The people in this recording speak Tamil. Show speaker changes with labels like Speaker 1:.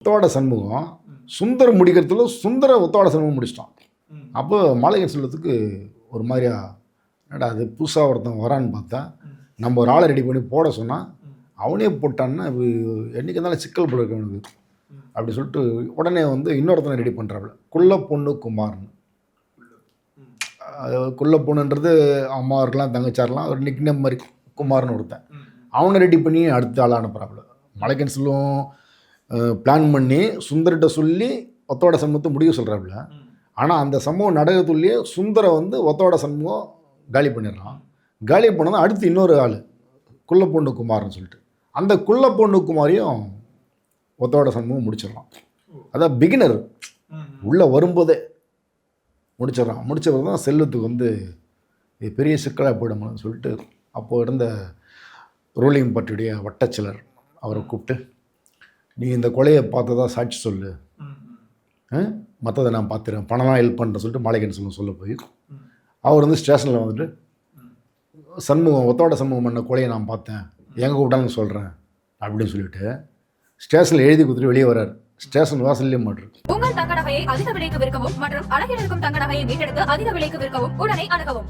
Speaker 1: ஒத்தோட சண்முகம் சுந்தரம் முடிக்கிறதுல சுந்தர ஒத்தோட சண்முகம் முடிச்சிட்டான். அப்போ மாளிகை செல்வத்துக்கு ஒரு மாதிரியா என்னடா அது புதுசாக ஒருத்தன் வரான்னு பார்த்தா நம்ம ஒரு ஆளை ரெடி பண்ணி போட சொன்னால் அவனே போட்டான்னா இது என்றைக்கு இருந்தாலும் சிக்கல் போட இருக்கு அவனுக்கு. அப்படி சொல்லிட்டு உடனே வந்து இன்னொருத்தனை ரெடி பண்ணுறாப்புல குள்ள பொண்ணு குமார்னு. குள்ள பொண்ணுன்றது அம்மா இருக்கலாம் தங்கச்சார்லாம் ஒரு நிக்னம் மாதிரி குமார்னு ஒருத்தன். அவனை ரெடி பண்ணி அடுத்த ஆளாக அனுப்புகிறாப்புல மலைக்கன்சலும் பிளான் பண்ணி சுந்தர்கிட்ட சொல்லி ஒத்தோட சண்முகத்தை முடிவு சொல்கிறாப்புல ஆனால் அந்த சம்பவம் நடக்கத்துள்ளேயே சுந்தரை வந்து ஒத்தோட சண்முகம் காலி பண்ணிடுறான். காலி பண்ணதான் அடுத்து இன்னொரு ஆள் குள்ள பொண்ணு குமார்னு சொல்லிட்டு. அந்த குள்ளப்பொண்ணு குமாரையும் ஒத்தோட சண்முகம் முடிச்சிடலாம். அதான் பிகினர் உள்ளே வரும்போதே முடிச்சிடறான். முடிச்சவர் தான் செல்வத்துக்கு வந்து இது பெரிய சிக்கலாக போயிடும்னு சொல்லிட்டு அப்போது இருந்த ரூலிங் பார்ட்டியுடைய வட்டச்சிலர் அவரை கூப்பிட்டு நீ இந்த கொலையை பார்த்ததா சாட்சி சொல்லு. மற்றதை நான் பார்த்துறேன். பணம்லாம் ஹெல்ப் பண்ணுறேன் சொல்லிட்டு மாளிகைன்னு சொல்ல சொல்ல போய் அவர் வந்து ஸ்டேஷனில் வந்துட்டு சண்முகம் ஒத்தோட சண்முகம் பண்ண கொலையை நான் பார்த்தேன். எங்கே கூப்பிட்டாலும் சொல்கிறேன் அப்படின்னு சொல்லிட்டு ஸ்டேஷனில் எழுதி கொடுத்துட்டு வெளியே வர்றார். ஸ்டேஷன் வாசல்லையே மாட்டுரு
Speaker 2: உங்கள் தங்க நகையை அதிக விலைக்கு விற்கவும் மற்றும் அழகில் இருக்கும் தங்க நகையை மீட்டெடுத்து அதிக விலைக்கு விற்கவும் உடனே அணுகவும்.